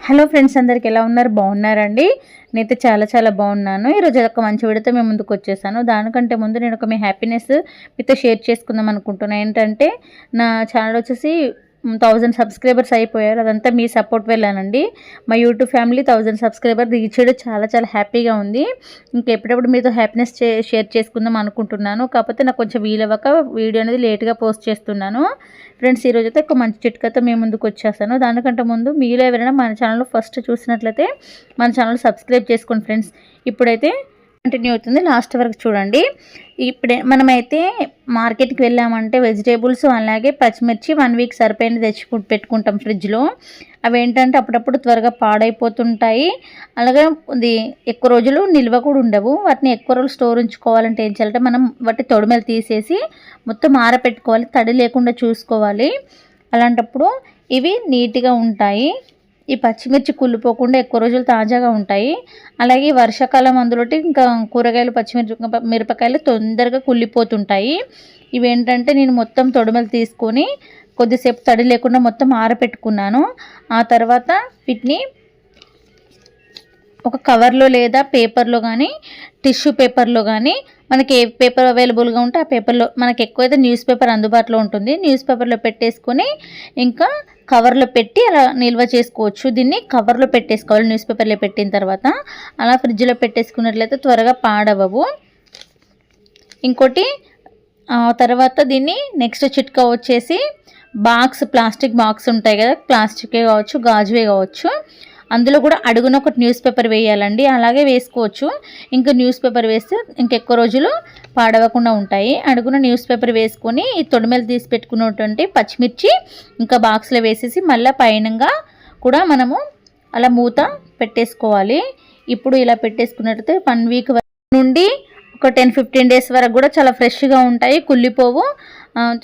Hello friends అందరికి ఎలా ఉన్నారు? బాగున్నారండి? నేనైతే చాలా చాలా బాగున్నాను. ఈరోజు ఒక మంచి విడితో మేము ముందుకు వచ్చేసాను. దానికంటే ముందు నేను ఒక మీ హ్యాపీనెస్ మీతో షేర్ చేసుకుందాం అనుకుంటున్నాను ఏంటంటే నా ఛానల్ వచ్చేసి థౌజండ్ సబ్స్క్రైబర్స్ అయిపోయారు. అదంతా మీ సపోర్ట్ వెళ్ళానండి మా YouTube family thousand subscriber reach చేయడం చాలా చాలా హ్యాపీగా ఉంది. ఇంకా ఎప్పుడప్పుడు మీతో హ్యాపీనెస్ షేర్ చేసుకుందాం అనుకుంటున్నాను. కాకపోతే నాకు కొంచెం వీలవ్వక వీడియో అనేది లేట్గా పోస్ట్ చేస్తున్నాను. ఫ్రెండ్స్ ఈరోజు అయితే ఒక మంచి చిట్కతో మేము ముందుకు వచ్చేస్తాను. దానికంటే ముందు మీలో ఎవరైనా మన ఛానల్ ఫస్ట్ చూసినట్లయితే మన ఛానల్ సబ్స్క్రైబ్ చేసుకోండి ఫ్రెండ్స్. ఇప్పుడైతే కంటిన్యూ అవుతుంది. లాస్ట్ వరకు చూడండి. ఇప్పుడే మనమైతే మార్కెట్కి వెళ్ళామంటే వెజిటేబుల్స్ అలాగే పచ్చిమిర్చి వన్ వీక్ సరిపోయిన తెచ్చి పెట్టుకుంటాం ఫ్రిడ్జ్లో. అవి ఏంటంటే అప్పుడప్పుడు త్వరగా పాడైపోతుంటాయి. అలాగే ఇది ఎక్కువ రోజులు నిల్వ కూడా ఉండవు. వాటిని ఎక్కువ రోజులు స్టోర్ ఉంచుకోవాలంటే ఏం చేయాలంటే మనం వాటి తొడిమెలు తీసేసి మొత్తం ఆరపెట్టుకోవాలి. తడి లేకుండా చూసుకోవాలి. అలాంటప్పుడు ఇవి నీట్గా ఉంటాయి. ఈ పచ్చిమిర్చి కుళ్ళిపోకుండా ఎక్కువ రోజులు తాజాగా ఉంటాయి. అలాగే వర్షాకాలం అందులోటి ఇంకా కూరగాయలు పచ్చిమిర్చి మిరపకాయలు తొందరగా కుళ్ళిపోతుంటాయి. ఇవి ఏంటంటే నేను మొత్తం తొడుమలు తీసుకొని కొద్దిసేపు తడి లేకుండా మొత్తం ఆరపెట్టుకున్నాను. ఆ తర్వాత వీటిని ఒక కవర్లో లేదా పేపర్లో కానీ టిష్యూ పేపర్లో కానీ మనకి ఏ పేపర్ అవైలబుల్గా ఉంటే ఆ పేపర్లో మనకి ఎక్కువైతే న్యూస్ పేపర్ అందుబాటులో ఉంటుంది. న్యూస్ పేపర్లో పెట్టేసుకొని ఇంకా కవర్లో పెట్టి అలా నిల్వ చేసుకోవచ్చు. దీన్ని కవర్లో పెట్టేసుకోవాలి. న్యూస్ పేపర్లో పెట్టిన తర్వాత అలా ఫ్రిడ్జ్లో పెట్టేసుకున్నట్లయితే త్వరగా పాడవవు. ఇంకోటి తర్వాత దీన్ని నెక్స్ట్ చిట్కా వచ్చేసి బాక్స్ ప్లాస్టిక్ బాక్స్ ఉంటాయి కదా ప్లాస్టికే కావచ్చు గాజువే కావచ్చు. అందులో కూడా అడుగున ఒకటి న్యూస్ పేపర్ వేయాలండి. అలాగే వేసుకోవచ్చు. ఇంకా న్యూస్ పేపర్ వేస్తే ఇంకెక్కువ రోజులు పాడవకుండా ఉంటాయి. అడుగున న్యూస్ పేపర్ వేసుకొని ఈ తొడిమెలు తీసి పెట్టుకున్నటువంటి పచ్చిమిర్చి ఇంకా బాక్స్లో వేసేసి మళ్ళీ పైనంగా కూడా మనము అలా మూత పెట్టేసుకోవాలి. ఇప్పుడు ఇలా పెట్టేసుకున్నట్టయితే వన్ వీక్ నుండి ఒక టెన్ ఫిఫ్టీన్ డేస్ వరకు కూడా చాలా ఫ్రెష్గా ఉంటాయి. కుళ్ళిపోవు.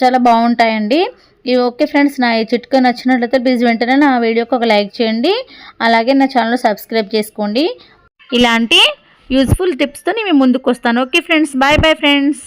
చాలా బాగుంటాయండి. ఇవి ఓకే ఫ్రెండ్స్ నా ఈ చిట్కా నచ్చినట్లయితే ప్లీజ్ వెంటనే నా వీడియోకి ఒక లైక్ చేయండి. అలాగే నా ఛానల్ సబ్స్క్రైబ్ చేసుకోండి. ఇలాంటి యూజ్ఫుల్ టిప్స్తో నేను ముందుకు వస్తాను okay friends bye bye friends